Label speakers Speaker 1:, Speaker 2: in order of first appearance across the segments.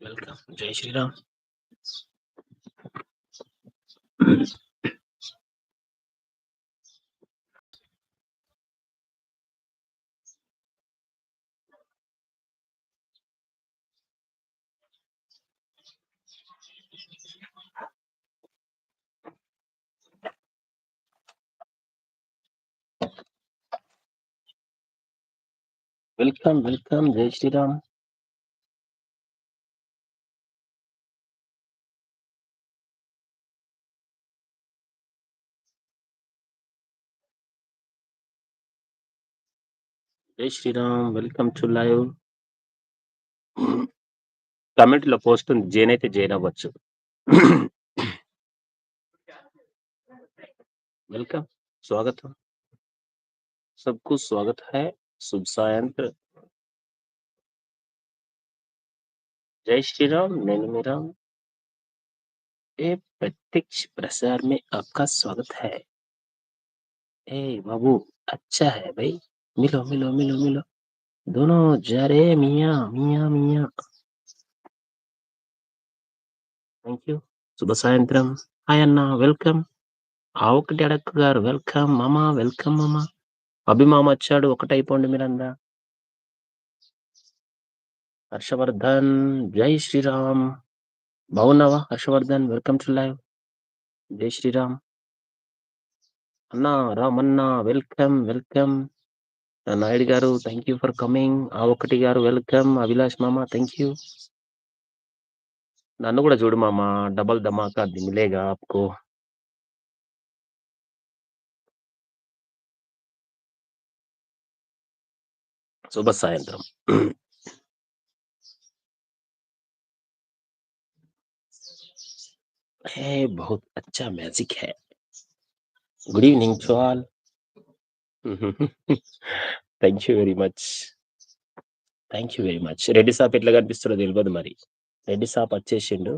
Speaker 1: Welcome జై Sriram welcome welcome జై శ్రీరామ్ జై Shriram welcome to live comment లో పోస్ట్ ఉంది జైన్ అయితే జైన్ అవ్వచ్చు వెల్కమ్ స్వాగతం सबको स्वागत है शुभ सायंत्र जय श्री राम नैनी में राम ए प्रत्यक्ष प्रसार में आपका स्वागत है ए बाबू अच्छा है भाई मिलो मिलो मिलो मिलो दोनों जा रहे मिया मिया मिया థ్యాంక్ యూ శుభ సాయంత్రం హాయ్ అన్న వెల్కమ్ ఆ ఒకటి అడక్క గారు వెల్కమ్ మామ వెల్కమ్ మామ అభిమామ వచ్చాడు ఒకటైపోండి మీరందా హర్షవర్ధన్ జై శ్రీరామ్ బాగున్నావా హర్షవర్ధన్ వెల్కమ్ టు లైవ్ జై శ్రీరామ్ అన్నా రామన్నా వెల్కమ్ వెల్కమ్ నాయుడు గారు థ్యాంక్ యూ ఫర్ కమింగ్ ఆ ఒకటి గారు వెల్కమ్ అభిలాష్ మామ థ్యాంక్ యూ నన్ను కూడా చూడు మామ డబల్ ధమాకా మిలేగా ఆప్కో శుభ సాయంత్రం है बहुत अच्छा मैजिक है good evening to all thank you very much thank you very much Reddy సాప్ ఎట్లా కనిపిస్తుందో తెలియదు మరి. రెడ్డి సాప్ వచ్చేసిండు.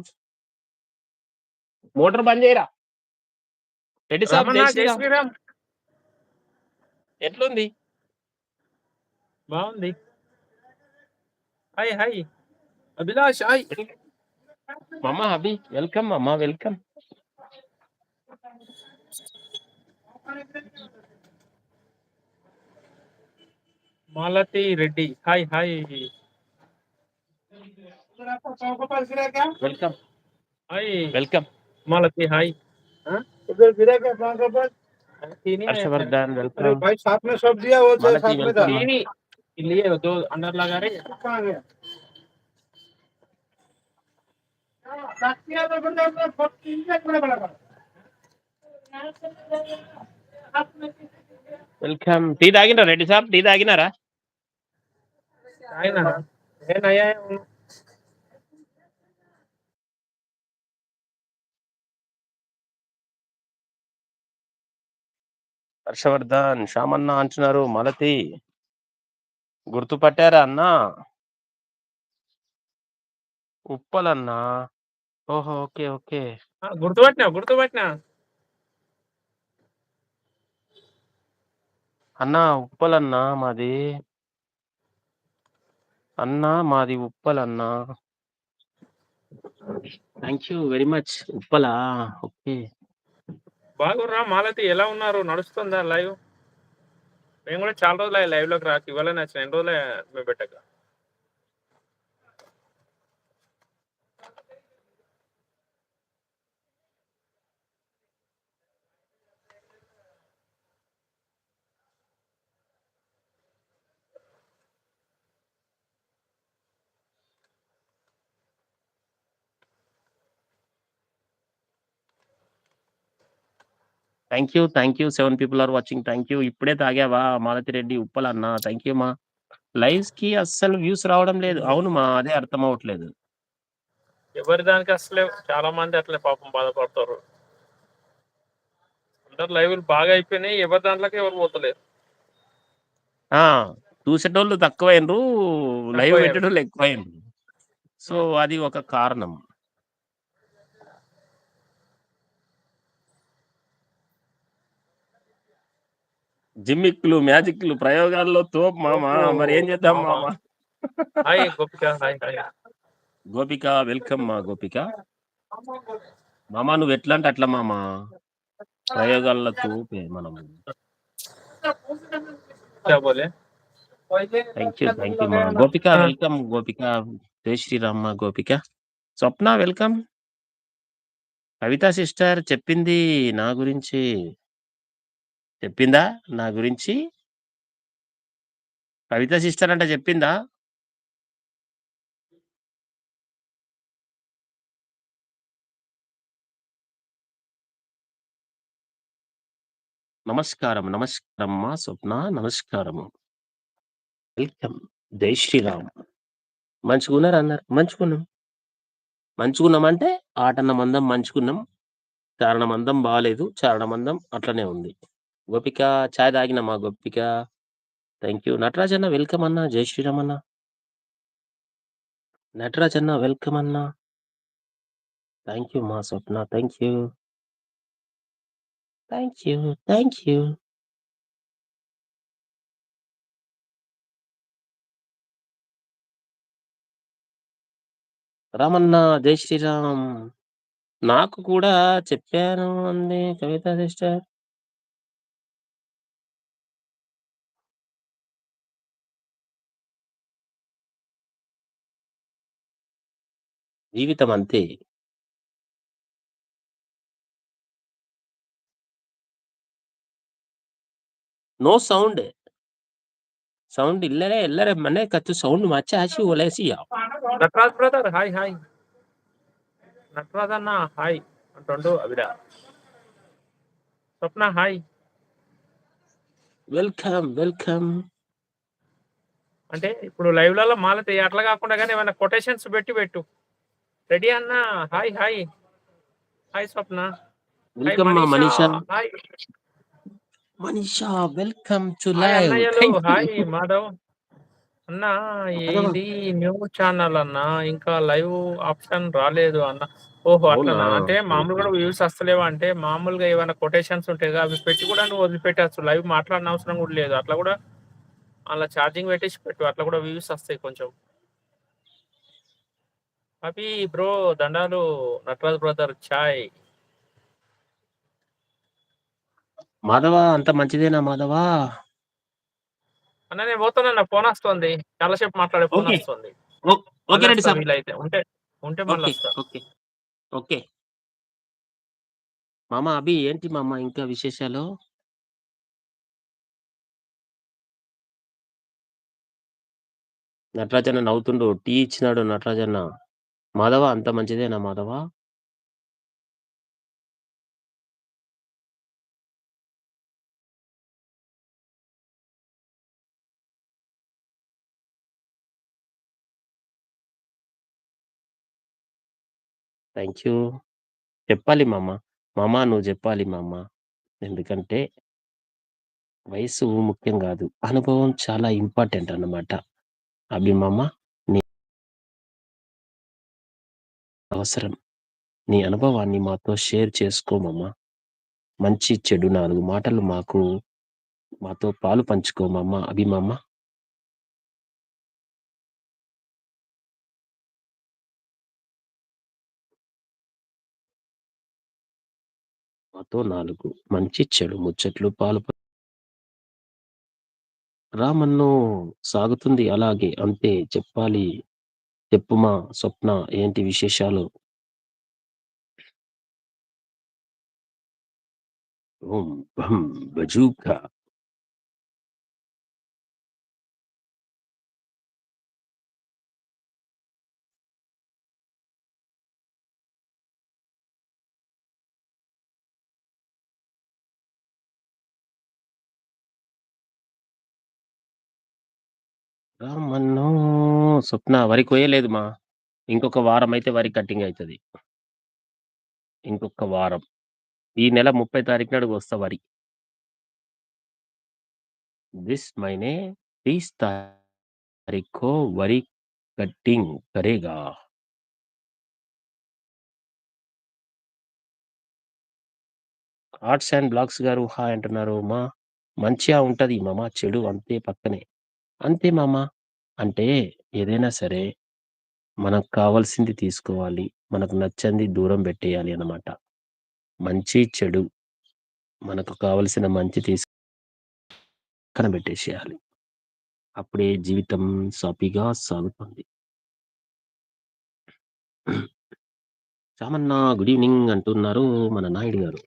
Speaker 1: మోటార్ బంద్ చేయరా? రెడ్డి సాప్ ఎట్లుంది?
Speaker 2: బాగుంది. Hi hi. అభిలాష్ హాయ్.
Speaker 1: మమ్మ అభి వెల్కమ్ అమ్మా welcome.
Speaker 2: Malathi Reddy hi hi
Speaker 1: welcome
Speaker 2: hi
Speaker 1: welcome
Speaker 2: Malti hi
Speaker 3: उधर गिरा क्या पाँच का पाँच
Speaker 1: హర్షవర్ధన్
Speaker 3: अरे
Speaker 1: వెల్కమ్
Speaker 3: भाई साथ में सब दिया वो
Speaker 1: मालती
Speaker 3: साथ में था
Speaker 1: welcome.
Speaker 2: लिए दो अंदर लगा रहे
Speaker 3: कहाँ गया साथ किया तो बंदा अपना फोट तीन का बड़ा बड़ा बड़ा
Speaker 1: వెల్కమ్ టీ తాగినరా రెడ్డి సాబ్ టీ తాగినారా హర్షవర్ధన్ శ్యామన్న అంటున్నారు మలతి. గుర్తుపట్టారా అన్న? ఉప్పలన్నా? ఓహో ఓకే ఓకే.
Speaker 2: గుర్తుపట్టినా గుర్తుపట్టినా?
Speaker 1: అన్నా ఉప్పలన్నా మాది. అన్నా మాది ఉప్పలన్నా. థ్యాంక్ యూ వెరీ మచ్ ఉప్పలా? ఓకే.
Speaker 2: బాగుర్రా మాలతి ఎలా ఉన్నారు? నడుస్తుందా లైవ్? మేము కూడా చాలా రోజులు లైవ్లోకి రాక ఇవాళ నచ్చిన ఎన్ని రోజులే మేము పెట్టక?
Speaker 1: Thank you thank you. Seven people are watching. Thank you. ఇప్పుడే తాగావా మాలతి రెడ్డి? ఉప్పలన్నా. థ్యాంక్ యూ మా. లైవ్స్కి అస్సలు వ్యూస్ రావడం లేదు. అవును మా అదే అర్థం అవ్వట్లేదు.
Speaker 2: ఎవరి దానికి అసలే చాలా మంది అట్లే పాపం బాధపడతారు. అందరు లైవ్లు బాగా అయిపోయినాయి. ఎవరి దాంట్లోకి ఎవరు పోతలేరు.
Speaker 1: ఆ చూసేటోళ్ళు తక్కువైనరు లైవ్. పెట్టేటోళ్ళు ఎక్కువైనరు సో అది ఒక కారణం. జిమ్మిక్లు మ్యాజిక్లు ప్రయోగాల్లో తోప్ మామా. మరి ఏం చేద్దాం
Speaker 2: మామా? గోపిక.
Speaker 1: వెల్కమ్ మా గోపిక. మామా నువ్వు ఎట్లా అంటే అట్లా మామా? ప్రయోగాల్లో తోపే మనం. థ్యాంక్ యూ థ్యాంక్ యూ మా గోపిక వెల్కమ్ గోపిక. జై శ్రీరామ్ మా గోపిక. స్వప్న వెల్కమ్. కవిత సిస్టర్ చెప్పింది నా గురించి. చెప్పిందా? నా గురించి? కవిత సిస్టర్ అంటే చెప్పిందా? నమస్కారం నమస్కారం మా స్వప్న నమస్కారము. వెల్కమ్. జై శ్రీరామ్. మంచుకున్నారు అన్నారు? మంచుకున్నాం. మంచుకున్నామంటే ఆటన్న మందం మంచుకున్నాం. చారణ మందం బాగాలేదు చారణ మందం అట్లనే ఉంది. గోపిక ఛాయ్ తాగిన మా గోపిక. Thank you. నటరాజ్ అన్న వెల్కమ్ అన్న. జై శ్రీరామ్ అన్న నటరాజ్ అన్న వెల్కమ్ అన్న. థ్యాంక్ యూ మా Swapna. Thank you. Thank you. Thank you. Ramanna జై శ్రీరామ్. నాకు కూడా చెప్పాను అంది కవిత సిస్టర్. జీవితం అంతే నో సౌండ్. సౌండ్ ఇల్లరే ఇల్లరే మన కచ్చ సౌండ్ మచ్చ హాసి ఒలేసి
Speaker 2: Nataraj brother hi hi. Nataraj అన్న హాయ్ అంటుండు అవిడా. స్వప్న హాయ్.
Speaker 1: Welcome welcome.
Speaker 2: అంటే ఇప్పుడు లైవ్లలో మాలతే అట్లా కాకుండా కానీ ఏమైనా కొటేషన్స్ పెట్టి పెట్టు. రెడీ అన్న? Hi hi. Hi Swapna.
Speaker 1: Welcome మా
Speaker 2: Manisha.
Speaker 1: Hi. Manisha welcome
Speaker 2: to
Speaker 1: hi
Speaker 2: live. Hi Madhav. అన్న ఇది న్యూ ఛానల్ అన్న. ఇంకా లైవ్ ఆప్షన్ రాలేదు అన్న. ఓహో అట్లా? అంటే మామూలుగా వ్యూస్ వస్తలేవా? అంటే మామూలుగా ఏమైనా కొటేషన్స్ ఉంటాయి కదా, అవి పెట్టి కూడా నువ్వు వదిలిపెట్టచ్చు. లైవ్ మాట్లాడిన అవసరం కూడా లేదు. అట్లా కూడా అలా ఛార్జింగ్ పెట్టేసి పెట్టు. అట్లా కూడా వ్యూస్ వస్తాయి కొంచెం. అవి బ్రో దండాలు నటరాజ్ బ్రదర్ చాయ్
Speaker 1: మాధవ అంత మంచిదేనా మాధవ?
Speaker 2: అన్న నేను పోతున్నా నా ఫోన్ వస్తుంది. చాలాసేపు మాట్లాడే ఫోన్. వస్తుంది.
Speaker 1: ఓకే రెడ్డి సార్
Speaker 2: వీలైతే. ఉంటే ఉంటే మళ్ళీ
Speaker 1: ఓకే. ఓకే. మామ అభి ఏంటి మామ ఇంకా విశేషాలు? నటరాజన్న నవ్వుతుండు. టీ ఇచ్చినాడు నటరాజన్న. మాధవ అంత మంచిదేనా మాధవ థ్యాంక్ యూ. చెప్పాలి మామ. మామ నువ్వు చెప్పాలి మామ. ఎందుకంటే వయసు ముఖ్యం కాదు. అనుభవం చాలా ఇంపార్టెంట్ అన్నమాట. అభి మామ? అవసరం. నీ అనుభవాన్ని మాతో షేర్ చేసుకోమమ్మా మంచి చెడు నాలుగు మాటలు మాకు మాతో పాలు పంచుకోమమ్మా మామ మాతో నాలుగు మంచి చెడు ముచ్చట్లు పాలు రామన్ను సాగుతుంది అలాగే అంతే చెప్పాలి. చెప్పుమా స్వప్న ఏంటి విశేషాలు? ఓం భం బజూకా. స్వప్న వరి కోయలేదు మా. ఇంకొక వారం అయితే వరి కటింగ్ అవుతుంది ఇంకొక వారం. ఈ నెల ముప్పై తారీఖు నాడు వస్తా వరి. దిస్ మైనే తీస్ తారీఖు వరి కటింగ్ కరేగా. ఆర్ట్స్ అండ్ బ్లాగ్స్ గారు హా అంటున్నారు మా. మంచిగా ఉంటది మామ చెడు అంతే పక్కనే. అంతే మామ. అంటే ఏదైనా సరే మనకు కావాల్సింది తీసుకోవాలి. మనకు నచ్చంది దూరం పెట్టేయాలి అన్నమాట. మంచి, చెడు మనకు కావలసిన మంచి తీస్ పక్కన అప్పుడే జీవితం సాఫీగా సాగుతుంది. రామన్న గుడ్ ఈవెనింగ్ అంటున్నారు మన నాయుడు గారు.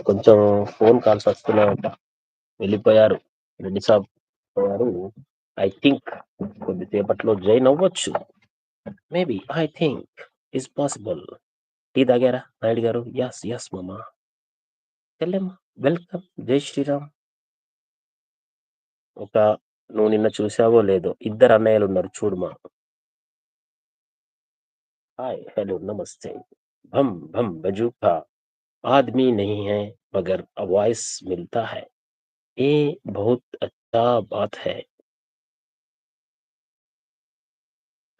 Speaker 1: కొంచెం ఫోన్ కాల్స్ వస్తున్నాయంట. వెళ్ళిపోయారు. రెడ్డి సాబ్ పోయారు. ఐ థింక్ కొద్దిసేపట్లో జాయిన్ అవ్వచ్చు. Maybe I think it's possible. Tea తాగారా నాయుడు గారు? యస్, యస్ మామ. చెల్లెమ్మ వెల్కమ్. జై శ్రీరామ్. ఒక నువ్వు నిన్న చూసావో లేదో ఇద్దరు అన్నయ్యలున్నారు చూడుమా. హాయ్, హలో, నమస్తే. భం భం బజూకా आदमी नहीं है मगर वॉइस मिलता है। ये बहुत अच्छा बात है।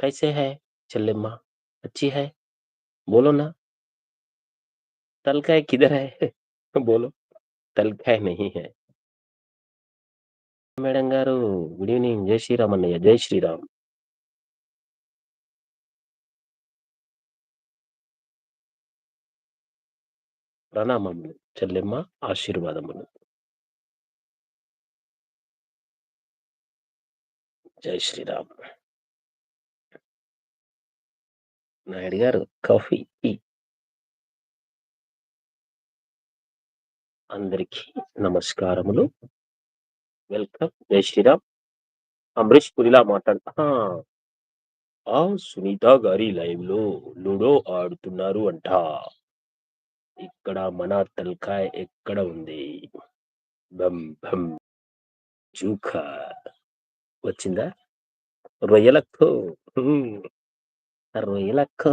Speaker 1: कैसे है చెల్లెమ్మ? अच्छी है? बोलो ना। तलकाय किधर है? बोलो. తలకాయ नहीं है. మేడం గారు గుడ్ ఈవెనింగ్. జై శ్రీరామ్ అన్నయ్య. జై శ్రీరామ్. ప్రణామములు చెల్లెమ్మ. ఆశీర్వాదములు. జై శ్రీరామ్. నాయుడు గారు కాఫీ, అందరికీ నమస్కారములు. వెల్కమ్. జై శ్రీరామ్. అమరీష్ పురిలా మాట్లాడుతా ఆ! సునీత గారి లైవ్లో లూడో ఆడుతున్నారు అంట. ఇక్కడ మన తల్కాయ్ ఎక్కడ ఉంది? బం భం జూకా వచ్చిందా? రొయ్యలకు रोए लख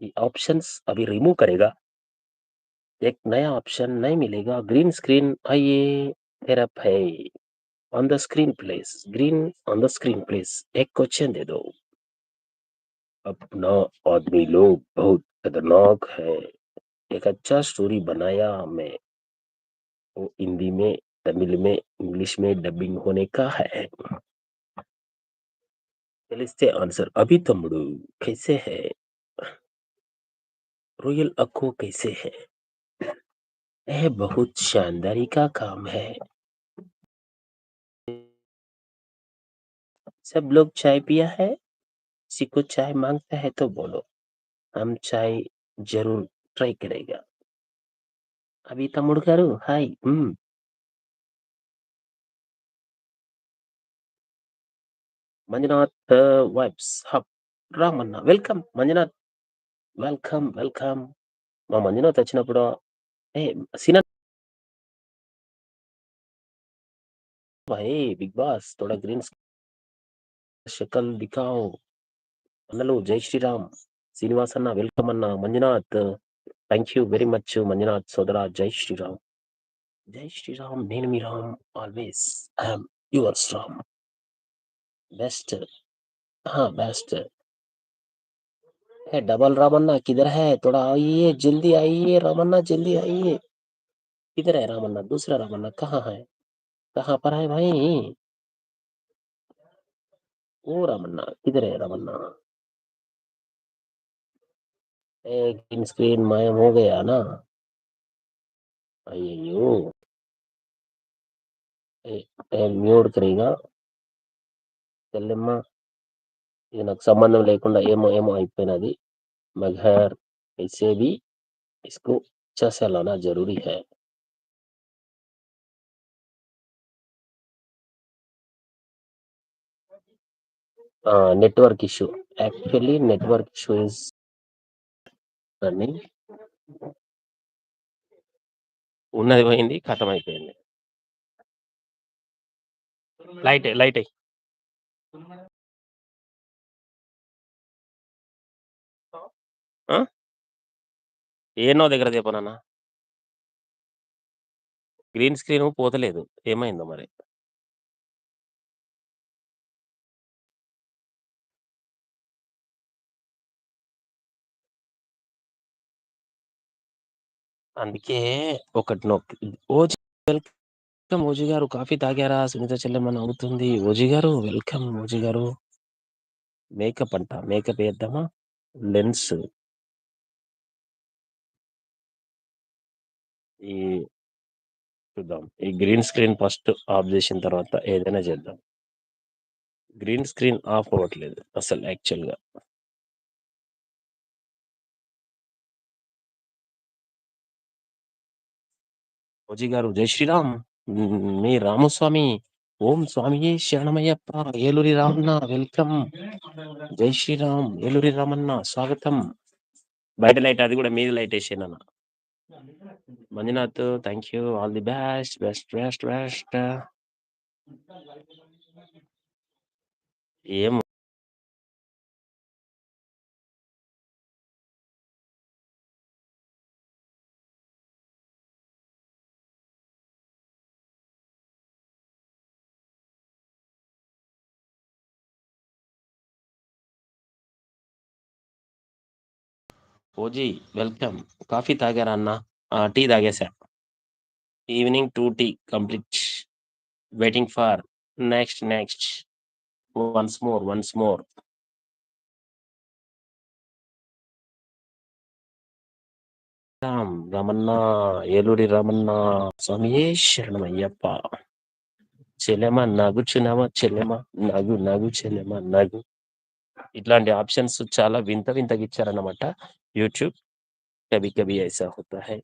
Speaker 1: ये ऑप्शंस अभी रिमूव करेगा एक नया ऑप्शन नहीं मिलेगा ग्रीन स्क्रीन आइए फिर है on the screen place green on the screen place एक क्वेश्चन दे दो अपना आदमी लोग बहुत खतरनाक है एक अच्छा स्टोरी बनाया मैं वो हिंदी में तमिल में इंग्लिश में डबिंग होने का है తెలిస్తే ఆన్సర్. అభి తమ్ముడు कैसे है? रोयल अक्को कैसे है? यह बहुत शानदारी का काम है। सब लोग चाय पिया है? किसी को चाय माँगता है तो बोलो। हम चाय ज़रूर ट्राई करेगा। అభి తమ్ముడు గారు హాయ్. హ్మ్. Manjunath vibes hub Ramanna welcome Manjunath. Welcome, welcome. మా మంజునాథ్ వచ్చినప్పుడు ఏ సినా भाई बिग बॉस थोड़ा ग्रीन शक्ल दिखाओ అన్నలు జై శ్రీరామ్ శ్రీనివాస్ అన్న వెల్కమ్ అన్న Manjunath thank you very much Manjunath సోదరా జై శ్రీరామ్ జై శ్రీరామ్ నేను మీ Ram always I'm yours Ram Best. हाँ बेस्ट। है, डबल रामन्ना किधर है? थोड़ा आइए, जल्दी आइए, रामन्ना, जल्दी आइए। किधर है रामन्ना? दूसरा रामन्ना कहाँ है? कहाँ पर है भाई? ओ रामन्ना, किधर है रामन्ना? एक स्क्रीन मायम हो गया ना। अयो म्यूट करेगा। తెల్లెమ్మ ఇది నాకు సంబంధం లేకుండా ఏమో ఏమో అయిపోయినది. మగర్ ఇసే ఇస్కో ఇస్కు జరూరీ హే network issue. Actually network issue is running ఉన్నది పోయింది కథం అయిపోయింది. లైట్ లైట్ అయ్యి ఏనో దగ్గర చెప్పనన్నా గ్రీన్ స్క్రీన్ పోతలేదు ఏమైందో మరి అందుకే ఒకటి నొక్కి ఓ వెల్కమ్ ఓజీ గారు. కాఫీ తాగారా? సునీత చెల్లెమ్మ అవుతుంది ఓజీ గారు వెల్కమ్ ఓజీ గారు. మేకప్ అంట. మేకప్ ఏద్దామా? లెన్స్. ఈ చూద్దాం. ఈ గ్రీన్ స్క్రీన్ ఫస్ట్ ఆఫ్ చేసిన తర్వాత ఏదైనా చేద్దాం. గ్రీన్ స్క్రీన్ ఆఫ్ అవ్వట్లేదు అసలు యాక్చువల్‌గా. ఓజీ గారు జై శ్రీరామ్. మీ రామస్వామి ఓం స్వామి శరణమయ్యప్ప. ఏలూరి రామన్న వెల్కమ్. జై శ్రీరామ్. ఏలూరి రామన్న స్వాగతం. బయట లైట్ అది కూడా మీద light ఏసేనన్న. Manjunath thank you. All the best. Best best best. ఏమో ఓజీ వెల్కమ్. కాఫీ తాగారా అన్న? ఆ! Tea తాగేసా. Evening two tea complete. Waiting for next next. Once more once more. Ram Ramanna Eluri Ramanna స్వామియే శరణమయ్యప్ప. చెల్లెమ నగుచున్నావా చెల్లెమ నగు నగు చెల్లెమ నగు. ఇట్లాంటి ఆప్షన్స్ చాలా వింత వింతగా ఇచ్చారన్నమాట యూట్యూబ్. కవి కవి ఐసా హోతా హై.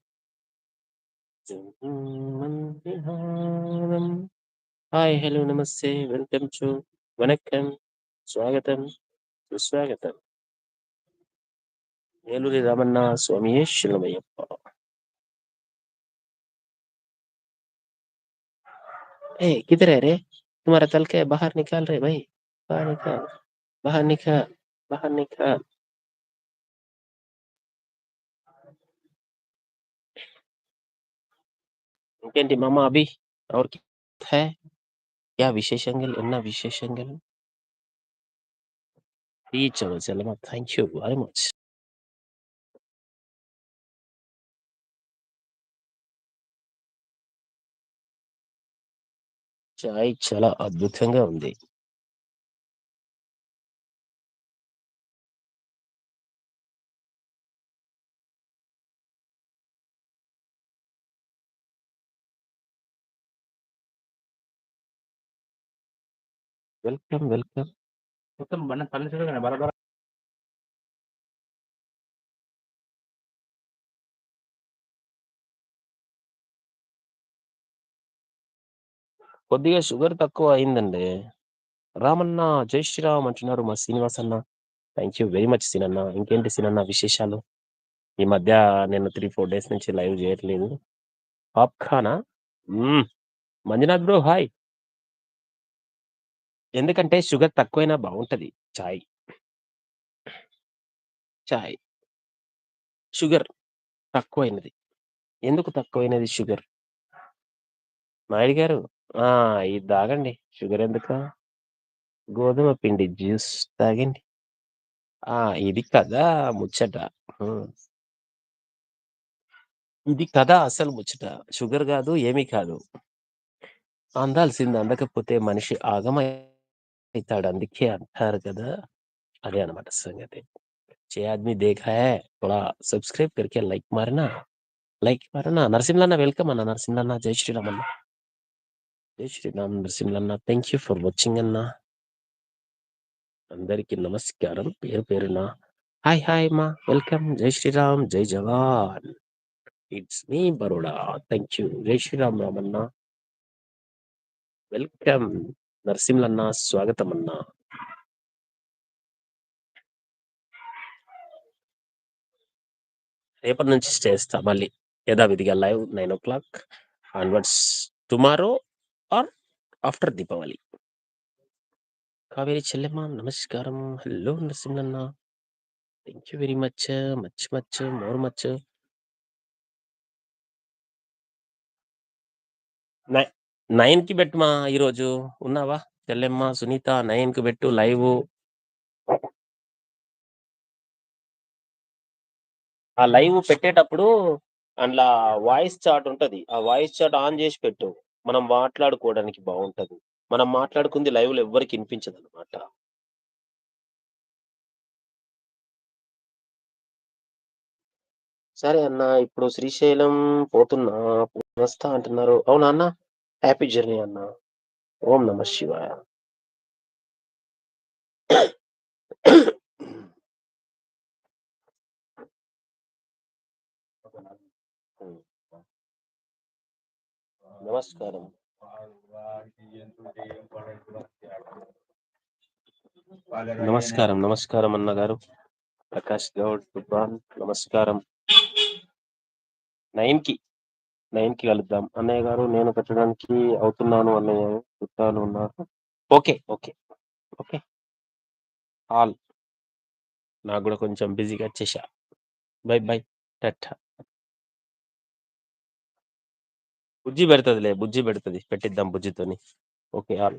Speaker 1: ஹாய் ஹலோ நமஸ்தே வெல்கம் டு வணக்கம் ஸ்வாகத்தம் சுஸ்வாகத்தம் வேலூரி ராமண்ணா சுவாமியே சிலமையப்பா ए किधर है रे तुम्हारा तल के बाहर निकाल रहे भाई बाहर निकाल बाहर ఇంకేంటి మామ అభి? ఎవరికి? యా విశేషంగా ఎన్న విశేషంగా? రీచ్ అవ్వ థ్యాంక్ యూ వెరీ మచ్ చాయ్ చాలా అద్భుతంగా ఉంది. Welcome welcome.
Speaker 2: మొత్తం బండ చూడగానే బరబర
Speaker 1: కొద్దిగా షుగర్ తక్కువ అయిందండి. రామన్న జై శ్రీరామ్ అంటున్నారు మా శ్రీనివాస్ అన్న థ్యాంక్ యూ వెరీ మచ్ సినన్న ఇంకేంటి సినన్న విశేషాలు? ఈ మధ్య నేను త్రీ ఫోర్ డేస్ నుంచి లైవ్ చేయట్లేదు. పాప్కానా మ్మ్. మంజునాథ్ బ్రో హాయ్ ఎందుకంటే షుగర్ తక్కువైనా బాగుంటది చాయ్. చాయ్. షుగర్ తక్కువైనది. ఎందుకు తక్కువైనది షుగర్? నాయుడు గారు ఆ ఇది తాగండి. షుగర్ ఎందుకు? గోధుమ పిండి జ్యూస్ తాగండి. ఆ ఇది కదా ముచ్చట. ఇది కదా అసలు ముచ్చట. షుగర్ కాదు ఏమీ కాదు. అందాల్సింది అందకపోతే మనిషి ఆగమైతాడు అందుకే అంటారు కదా అదే అన్నమాట సంగతి छह आदमी देखा है थोड़ा सब्सक्राइब करके लाइक मारना लाइक मारना నరసింహన్న వెల్కమ్ అన్న నరసింహన్న జై శ్రీరామ్ అన్న జై Shriram Narasimhanna thank you for watching అన్న అందరికి నమస్కారం పేరు పేరున హాయ్ హాయ్ మా వెల్కమ్ జై శ్రీరామ్ జై జవాన్ it's me Baroda thank you జై శ్రీరామ్ రామన్న వెల్కమ్ నరసింహన్న స్వాగతం అన్న రేపటి నుంచి చేస్తా. మళ్ళీ యథావిధిగా live nine o'clock onwards tomorrow or after Deepavali. Kaveri చెల్లెమ్మ నమస్కారం. Hello Narasimhanna thank you very much much much more much నైన్కి పెట్టుమా ఈరోజు. ఉన్నావా? చెల్లెమ్మ సునీత నైన్కి పెట్టు లైవ్. ఆ లైవ్ పెట్టేటప్పుడు అందులో వాయిస్ చాట్ ఉంటది. ఆ వాయిస్ చాట్ ఆన్ చేసి పెట్టు. మనం మాట్లాడుకోవడానికి బాగుంటది. మనం మాట్లాడుకుంది లైవ్ లైవ్‌లో వినిపించదు అనమాట సరే అన్న. ఇప్పుడు శ్రీశైలం పోతున్నా. వస్తా అంటున్నారు. అవునా అన్నా? హ్యాపీ జర్నీ అన్న. ఓం నమ శివాయ. నమస్కారం నమస్కారం. నమస్కారం. నమస్కారం అన్నగారు. ప్రకాష్ గౌడ్, దుబ్బాన్ నమస్కారం. 9కి 9కి కలుద్దాం. అన్నయ్య గారు నేను పెట్టడానికి అవుతున్నాను అన్నయ్య. చుట్టాలు ఉన్నారు. ఓకే. ఓకే. ఓకే. ఆల్. నాకు కూడా కొంచెం బిజీగా వచ్చేసా. Bye bye. టాటా. బుజ్జి పెడుతుందిలే బుజ్జి పెడుతుంది పెట్టిద్దాం బుజ్జితోని. ఓకే. ఆల్.